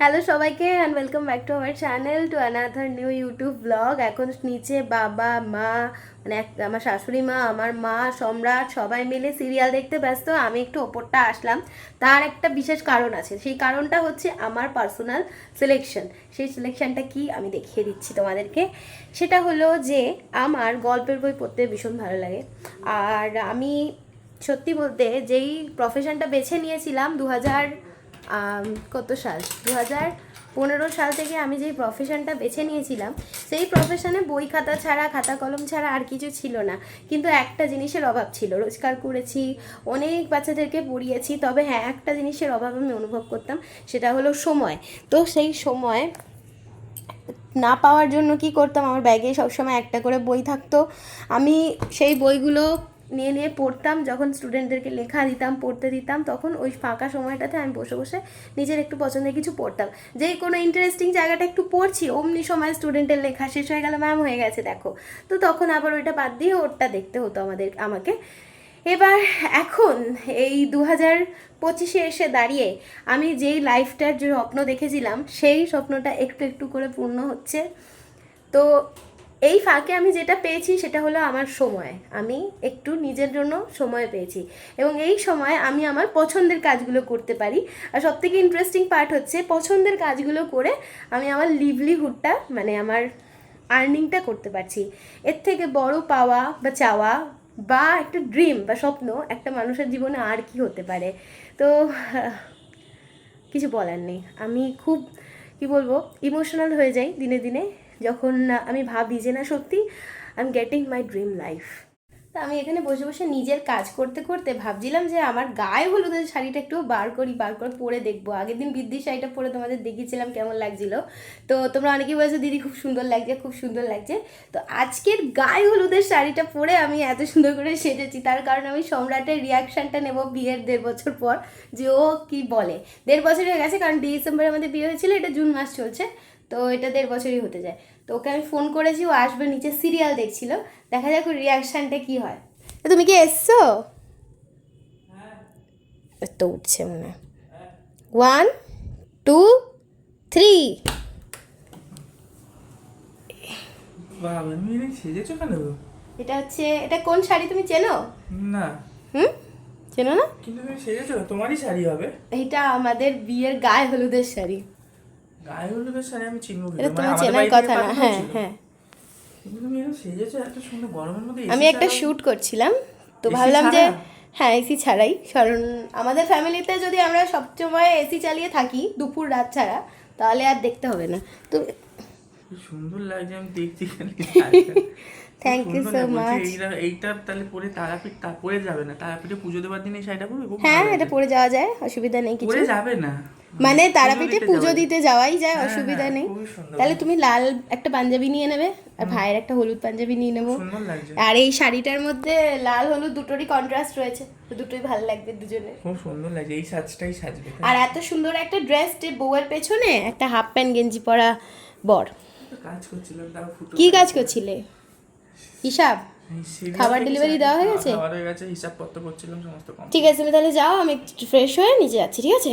Hello সবাইকে and welcome back to our channel to another new YouTube blog এখন নিচে বাবা, মা মানে আমার শাশুড়ি মা, আমার মা, সম্রাট, সবাই মিলে সিরিয়াল দেখতে ব্যস্ত। আমি একটু ওপরটা আসলাম। তার একটা বিশেষ কারণ আছে। সেই কারণটা হচ্ছে আমার পার্সোনাল সিলেকশন সেই সিলেকশনটা কি আমি দেখিয়ে দিচ্ছি তোমাদেরকে। সেটা হলো যে, আমার গল্পের বই পড়তে ভীষণ ভালো লাগে। আর আমি সত্যি বলতে যেই প্রফেশনটা বেছে নিয়েছিলাম দু হাজার কত সাল? দু হাজার পনেরো সাল থেকে আমি যেই প্রফেশনটা বেছে নিয়েছিলাম, সেই প্রফেশনে বই খাতা ছাড়া, খাতা কলম ছাড়া আর কিছু ছিল না। কিন্তু একটা জিনিসের অভাব ছিল, রোজগার করেছি, অনেক বাচ্চাদেরকে পড়িয়েছি, তবে হ্যাঁ একটা জিনিসের অভাব আমি অনুভব করতাম, সেটা হলো সময়। তো সেই সময় না পাওয়ার জন্য কি করতাম? আমার ব্যাগে সবসময় একটা করে বই থাকতো। আমি সেই বইগুলো নিয়ে নিয়ে পড়তাম, যখন স্টুডেন্টদেরকে লেখা দিতাম, পড়তে দিতাম, তখন ওই ফাঁকা সময়টাতে আমি বসে বসে নিজের একটু পছন্দের কিছু পড়তাম। যেই কোনো ইন্টারেস্টিং জায়গাটা একটু পড়ছি, অমনি সময় স্টুডেন্টের লেখা শেষ হয়ে গেল ম্যাম হয়ে গেছে, দেখো। তো তখন আবার ওইটা বাদ দিয়ে ওরটা দেখতে হতো আমাদের, আমাকে। এবার এখন, এই দু হাজার পঁচিশে এসে দাঁড়িয়ে আমি যেই লাইফটার যে স্বপ্ন দেখেছিলাম, সেই স্বপ্নটা একটু একটু করে পূর্ণ হচ্ছে। তো এই ফাঁকে আমি যেটা পেয়েছি সেটা হলো আমার সময়। আমি একটু নিজের জন্য সময় পেয়েছি এবং এই সময় আমি আমার পছন্দের কাজগুলো করতে পারি। আর সবথেকে ইন্টারেস্টিং পার্ট হচ্ছে পছন্দের কাজগুলো করে আমি আমার লিভলিহুডটা মানে আমার আর্নিংটা করতে পারছি। এর থেকে বড় পাওয়া বা চাওয়া বা একটা ড্রিম বা স্বপ্ন একটা মানুষের জীবনে আর কি হতে পারে? তো, কিছু বলার নেই। আমি খুব, কি বলব ইমোশনাল হয়ে যাই দিনে দিনে। যখন আমি ভাবি যে না, সত্যি I am getting my dream life তা আমি এখানে বসে বসে নিজের কাজ করতে করতে ভাবছিলাম যে আমার গায়ে হলুদের শাড়িটা একটু বার করি, বার করে পরে দেখব। আগের দিন বৃদ্ধির শাড়িটা পরে তোমাদের দেখিয়েছিলাম কেমন লাগছিল। তো তোমরা অনেকেই বলেছ, দিদি, খুব সুন্দর লাগছে, খুব সুন্দর লাগছে। তো আজকের গায়ে হলুদের শাড়িটা পরে আমি এত সুন্দর করে সেজেছি। তার কারণে আমি সম্রাটের রিয়াকশানটা নেব বিয়ের দেড় বছর পর, যে ও কি বলে। দেড় বছর হয়ে গেছে, কারণ ডিসেম্বরে আমাদের বিয়ে হয়েছিল, এটা জুন মাস চলছে। তো এটা দেড় বছরই হতে যায়। তো ওকে আমি ফোন করেছি ও আসবে নিচে সিরিয়াল দেখছিল। দেখা যাক ওর রিয়াকশানটা কি হয়। তো তুমি কি এসছো? তো উঠছে মনে হয়। ওয়ান টু থ্রি এটা এটা হচ্ছে এটা কোন শাড়ি তুমি চেনো? না। হুম? চেনো না? কিন্তু তুমি সেজেছো? তোমারই শাড়ি হবে। এটা আমাদের বিয়ের গায়ে হলুদের শাড়ি। গায়ে হলুদের শাড়ি আমি চিনবো এটা মানে তোমার চেনার কথা না হ্যাঁ হ্যাঁ। আমি একটা শুট শ্যুট করছিলাম তো ভাবলাম যে হ্যাঁ এসি ছাড়াই কারণ আমাদের ফ্যামিলিতে যদি আমরা সবসময় এসি চালিয়ে থাকি দুপুর রাত ছাড়া তাহলে আর দেখতে হবে না। তো কি সুন্দর লাগছে আমি দেখছি so না, বলছি much. এইটা তাহলে পরে তারাপীঠ তা পরে যাবে না তারাপীঠে পুজো দেওয়ার দিন এই শাড়িটা পরবে? হ্যাঁ এটা পরে যাওয়া যায় অসুবিধা নেই কিছু। পরে যাবে না। মানে তারাপীঠে পুজো দিতে যাওয়াই যায় হ্যাঁ, অসুবিধা হ্যাঁ, নেই। তাহলে তুমি লাল একটা পাঞ্জাবি নিয়ে নেবে আর ভাইয়ের একটা হলুদ পাঞ্জাবি নিয়ে নেব। আর এই শাড়িটার মধ্যে লাল হলুদ দুটোরই কন্ট্রাস্ট রয়েছে তো দুটোই ভালো লাগবে দুজনের। খুব সুন্দর লাগছে এই সাজটাই সাজবে আর এত সুন্দর একটা ড্রেস বউয়ের পেছনে একটা হাফ প্যান্ট গেঞ্জি পরা বর। কাজ করছিলাম তাও ফুটো কি কাজ করছিলে? হিসাব? খাবার ডেলিভারি দেওয়া হয়ে গেছে? খাবার হয়ে গেছে হিসাবপত্র করছিলাম সমস্ত কম ঠিক আছে তুমি তাহলে যাও আমি একটু ফ্রেশ হয়ে নিচে যাচ্ছি ঠিক আছে?